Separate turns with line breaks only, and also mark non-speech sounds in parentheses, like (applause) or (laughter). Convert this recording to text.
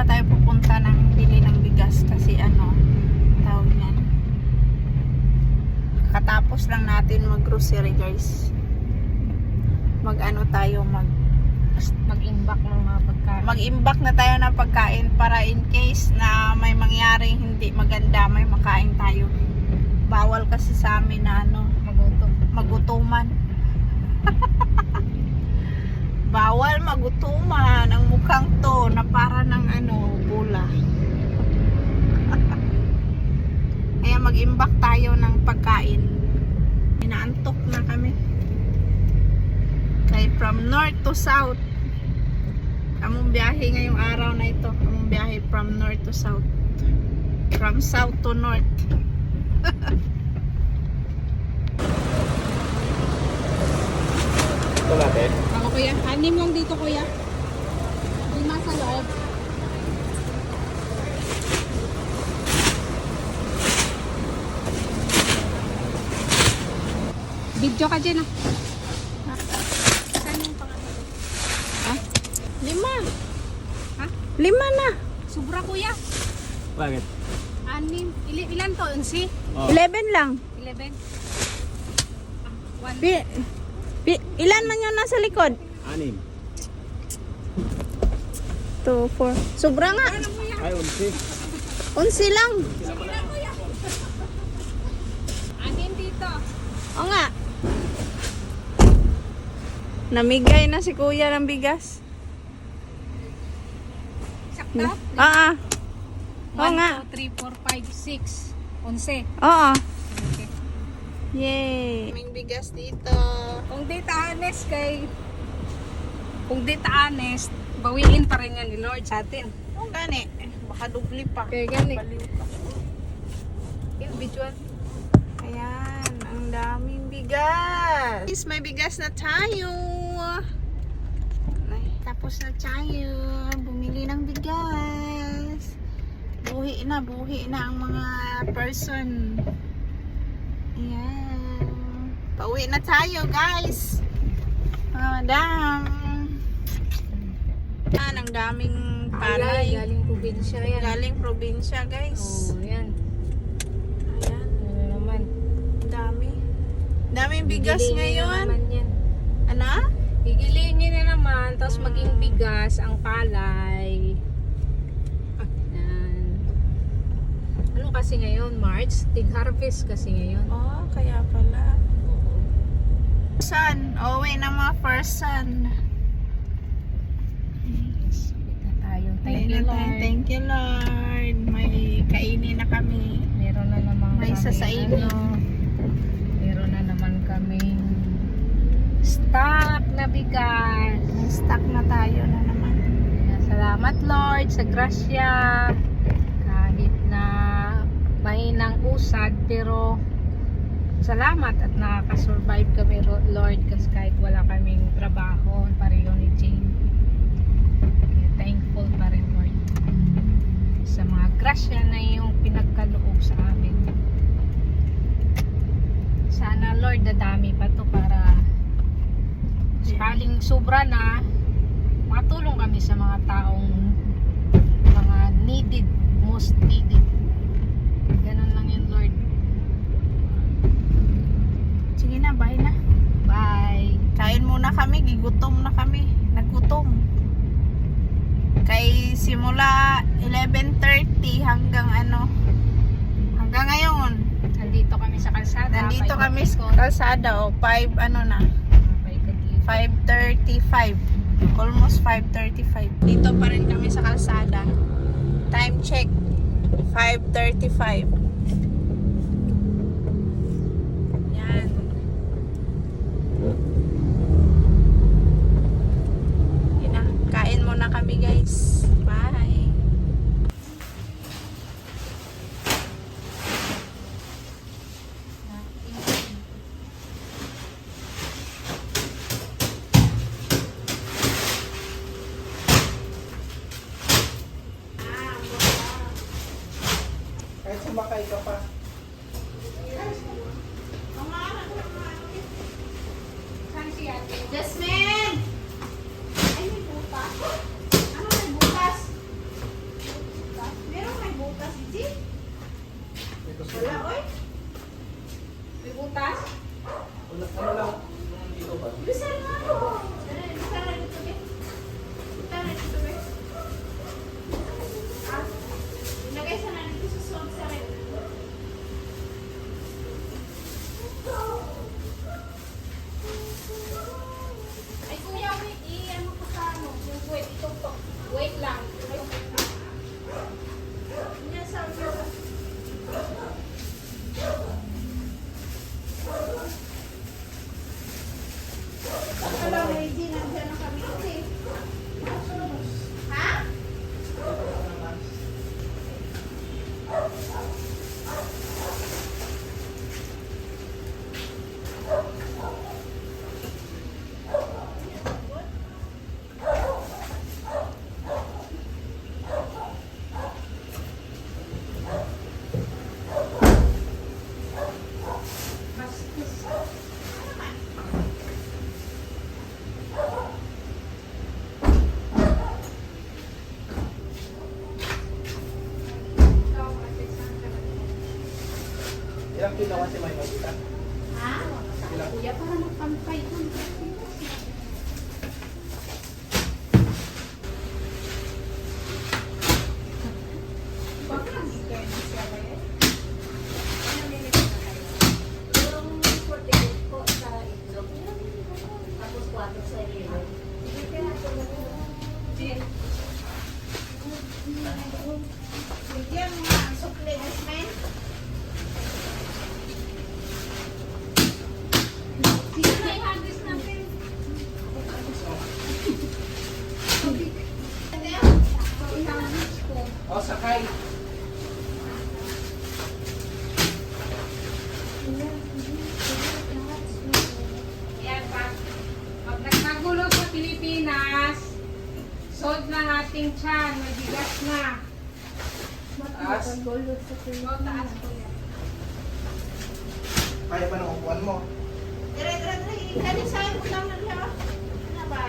pa tayo pupunta ng bili ng bigas kasi ano, tawag yan. Katapos lang natin mag-grocery guys. Mag-ano tayo, mag
mag-imbak ng mga pagkain.
Mag-imbak na tayo ng pagkain para in case na may mangyaring hindi maganda, may makain tayo. Bawal kasi sa amin na ano,
magutom.
Magutuman. (laughs) Bawal magutuman ang mukhang to na para ng ano, bula. (laughs) Kaya mag-imbak tayo ng pagkain. Inaantok na kami. Kaya from north to south. Among biyahe ngayong araw na ito. Among biyahe from north to south. From south to north.
Ito natin.
Ako kuya, anim lang dito kuya. Lima sa loob. Video ka dyan ah. Saan yung pangalan?
Ha? Lima.
Ha?
Lima na.
Sobra kuya.
Bakit?
Anim. Ili ilan to? Unsi?
Oh.
11 lang.
11. Ah, one.
Pi, pi, ilan man yung nasa likod?
Anim.
2, 4. Sobra nga.
Ay, unsi.
Unsi lang.
Anim dito.
O nga. Namigay na si kuya ng bigas.
Sakto?
Ah, ah. Oo
1,
nga.
2, 3, 4, 5, 6. Onse.
Oo.
Okay.
Yay. Kaming bigas dito.
Kung data honest kay kung data honest, bawiin pa rin yan ni Lord sa atin.
O gani. Baka dubli pa.
Kaya gani.
Baliw pa.
Individual.
Ayan. Ang daming bigas. Guys, may bigas na tayo. Ay, tapos na tayo. Bumili ng bigas. Buhi na, buhi na ang mga person. Ayan. Pauwi na tayo, guys. Ah, Madam. Yan, ang daming
Palay,
palay.
galing probinsya yan.
Galing probinsya, guys.
Oh, yan.
Ayan.
Ano naman.
Dami. Daming bigas
Gigilingin
ngayon.
Na naman yan.
Ano?
Gigilingin na naman, tapos maging bigas ang palay. Yan. Ano kasi ngayon? March? Tig-harvest kasi ngayon.
Oh, kaya pala. Son, uwi ng mga first son.
Subit na tayo. Thank you. Lord.
Thank you, Lord. May kainin na kami.
Meron na naman
May isa sa
kami,
inyo.
ano, meron na naman kaming stock na bigas.
May stock na tayo na naman.
Salamat Lord sa grasya. Kahit na mahinang usad pero salamat at nakaka-survive kami Lord kasi kahit wala kaming trabaho pareho ni Jane. Kaya thankful pa rin Lord sa mga grasya na yung pinagkaloob sa amin. Sana Lord dadami pa to para sakaling sobra na makatulong kami sa mga taong mga needed, most needed. Ganun lang yun, Lord.
Sige na, bye na.
Bye.
Kain muna kami, gigutom na kami. Nagutom. Kay simula 11.30 hanggang ano, hanggang ngayon.
Nandito kami sa kalsada.
Nandito kami sa kalsada o 5 ano na,
Five Ikon.
5.35. Almost 5.35. Dito pa rin kami sa kalsada. Time check. 5.35. Yan. Yun na. Kain muna kami guys. Bye.
Sumakay ka pa.
Jasmine!
Ilang kilo kasi may magita?
Ha? Kuya, para magpantay dun. Bakit ang ikaw yung siya ba eh? Ano nilito na kayo?
Yung 48 po sa itlog. Tapos 4 sa ilo.
Bigyan mo nga ang sukli, Esmen. Sino na ihagis natin?
O, sakay.
Yan, pag, pag nagkagulo sa Pilipinas, na ating tiyan, may bigas na.
Taas.
So, taas po yan.
Kaya pa ng upuan mo.
Dire, dire, dire. Kali sa'yo ko lang lang siya. Ano ba?